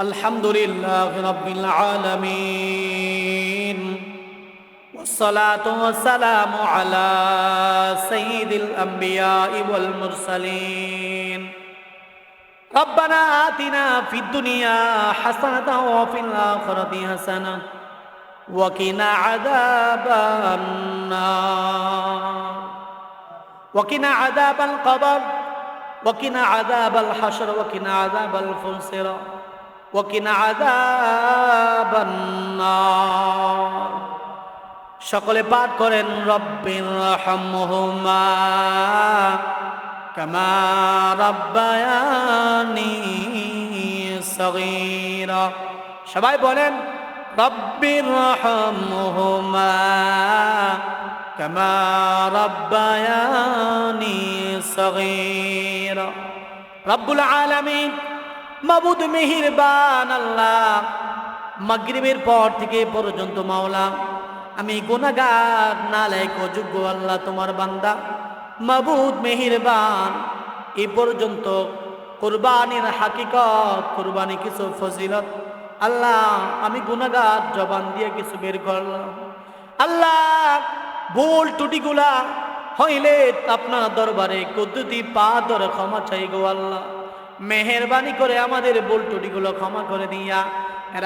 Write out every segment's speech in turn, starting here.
الحمد لله رب العالمين والصلاة والسلام على سيد الأنبياء والمرسلين. ربنا آتنا في الدنيا حسنة وفي الآخرة حسنة وقنا عذاب النار. وقنا عذاب القبر وقنا عذاب الحشر وقنا عذاب الفلسرة ওকিনা সকলে পাঠ করেন, রব্বির রহমহুমা কামা রব্বায়ানি সগীরা। সবাই বলেন, রব্বির রহমহুমা কামা রব্বায়ানি সগীরা। রব্বুল আলামিন মাবুদ মেহিরবান আল্লাহ। মাগরিবের পর থেকে পর্যন্ত মাওলা, আমি গুনাগার নালায়ক অযোগ্য আল্লাহ তোমার বান্দা। মাবুদ মেহিরবান, এ পর্যন্ত কোরবানির হাকিকত, কোরবানি কিছু ফজিলত। আল্লাহ, আমি গুনাগার জবান দিয়ে কিছু বের করলাম। আল্লাহ, ভুল টুটিগুলা হইলে আপনার দরবারে কুদ্দুতি পা ধরে ক্ষমা চাই গো আল্লাহ। মেহরবানি করে আমাদের ভুল টুটিগুলো ক্ষমা করে দিয়া,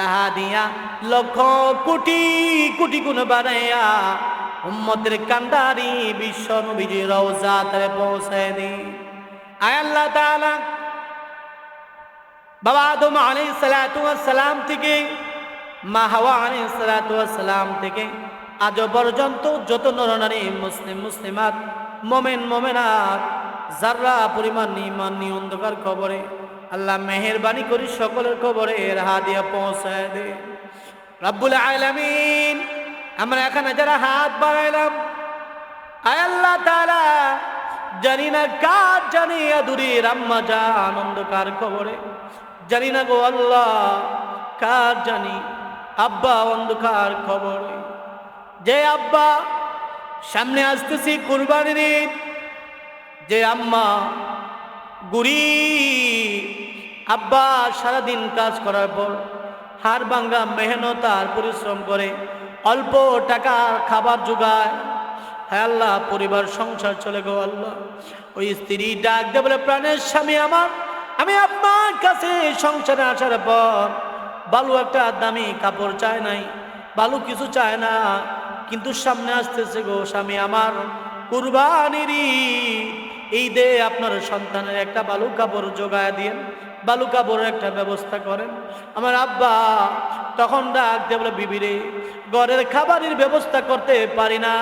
রাহা দিয়া, লক্ষ কোটি কোটি গুণ বানাইয়া উম্মতের কান্দারি বিশ্ব নবীজি রওজা পৌঁছায় দি। আয় আল্লাহ তাআলা, বাবা আদম আলাইহিস সালাতু সালাম থেকে, মা হাওয়া আলাইহিস সালাতু সালাম থেকে আজ পর্যন্ত যত নরনারী মুসলিম, মুসলিমাত, মোমেন, মোমেনাত যারা পরিমাণ ইমান নিয়ে অন্ধকার খবরে আল্লাহ মেহেরবানি করি সকলের খবরে রাহা দিয়া পৌঁছায় দে। রাব্বুল আলামিন, আমরা এখানে যারা হাত বাড়াইলাম, আয় আল্লাহ তাআলা, জানি না কার জানি আদুরি রাম্মা যা আনন্দকার খবরে জানি না গো আল্লাহ কার জানি আব্বা অন্ধকার খবরে যে আব্বা, সামনে আসতেছি কুরবানির ঈদ যে আম্মা গুড়ি আব্বা সারাদিন কাজ করার পর হাড় ভাঙ্গা, মেহনত আর পরিশ্রম করে অল্প টাকার খাবার জোগায় হ্যাঁ আল্লাহ, পরিবার, সংসার চলে গো আল্লাহ ওই স্ত্রী ডাক দে বলে, প্রাণের স্বামী আমার, আমি আপনার কাছে সংসারে আসার পর বালু একটা দামি কাপড় চায় নাই, বালু কিছু চায় না, কিন্তু সামনে আসতেছে গো স্বামী আমার কুরবানির। এই দে আপনার সন্তানের একটা বালু কাপড় জোগায় দিন বালু কাপড়ের একটা ব্যবস্থা করেন আমার আব্বা তখন ডাক দিয়ে বলে বিবিরে ঘরের খাবারের ব্যবস্থা করতে পারি না,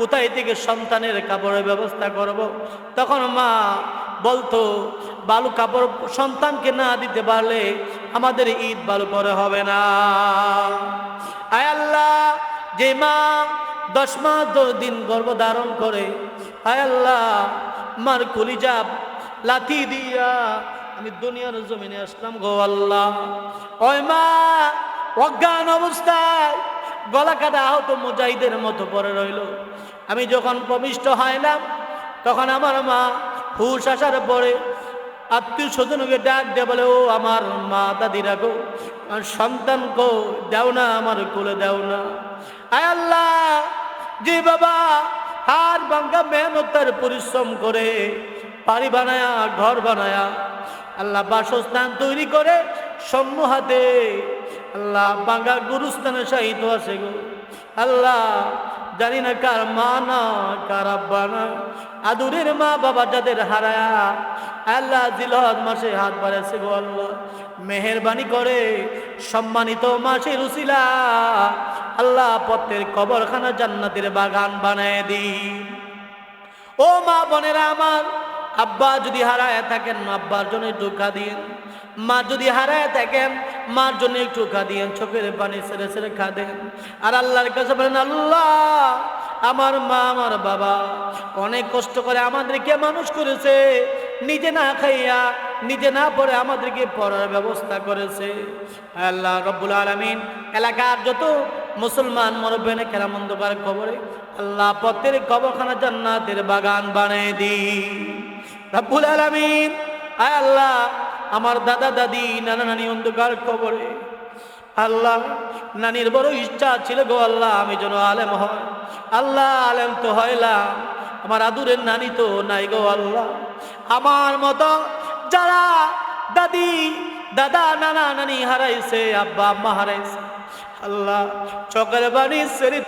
কোথায় থেকে সন্তানের কাপড়ের ব্যবস্থা করব। তখন মা বলতো বালু কাপড় সন্তানকে না দিতে পারলে আমাদের ঈদ বালু করে হবে না আয় আল্লাহ, যে মা দশ মাস দশ দিন গর্ভধারণ করে, আয় আল্লাহ মার কলিজা লাথি দিয়া আমি দুনিয়ার জমিনে আসলাম গো আল্লাহ। ওই মা, অজ্ঞান অবস্থায় গলা কাটা আহত মুজাহিদের মতো পরে রইল। আমি যখন প্রবিষ্ট হইলাম, তখন আমার মা হুশ আসার পরে আত্মীয় স্বজনকে ডাক দে বলে, ও আমার মা দাদিরা গো, আমার সন্তান গো, দেও না, আমার কোলে দেও না। আয় আল্লাহ যে বাবা হার ভাঙ্গা মেহনতার পরিশ্রম করে, বাড়ি বানায়া, ঘর বানায়া, আল্লাহ বাসস্থান তৈরি করে স্বর্ণ হাতে। আল্লাহ বাঙ্গা গুরুস্থানে সাহিত্য আছে গো। আল্লাহ জানি না কার মা না, কার আব্বা না, আদুরের মা বাবা যাদের হারায়া, আল্লাহ জিলহদ মাসে হাত বাড়াইছে গো আল্লাহ। মেহরবানি করে সম্মানিত মাসের উসিলা আল্লাহ পথের কবরখানা জান্নাতের বাগান বানায় দিন ও মা বোনেরা আমার, আব্বা যদি হারায় থাকেন, আব্বার জন্য একটু দিন। মা যদি হারায় থাকেন, মার জন্য একটু দিন, চোখের পানি ছেড়ে ছেড়ে দেন। আর আল্লাহর কাছে বলেন, আল্লাহ, আমার মা, আমার বাবা অনেক কষ্ট করে আমাদেরকে মানুষ করেছে, নিজে না খাইয়া, নিজে না পড়ে আমাদেরকে পড়ার ব্যবস্থা করেছে। আল্লাহ রব্বুল আলমিন, এলাকার যত মুসলমান মরবেনে খেলামন্দকার কবরে? আল্লাহ পথের কবরখানা জান্নাতের বাগান বানিয়ে দি। রব্বুল আলমিন, আয় আল্লাহ, আমার দাদা, দাদি, নানা, নানি অন্ধকার কবরে। আল্লাহ, নানির বড় ইচ্ছা ছিল গো আল্লাহ, আমি যেন আলেম হয় আল্লাহ আলেম তো হইলাম, আমার আদুরের নানি তো নাই গো আল্লাহ। আমার মতো যারা দাদি, দাদা, নানা, নানি হারাইছে, আব্বা, আম্মা হারাইছে আল্লাহ চকের সেরি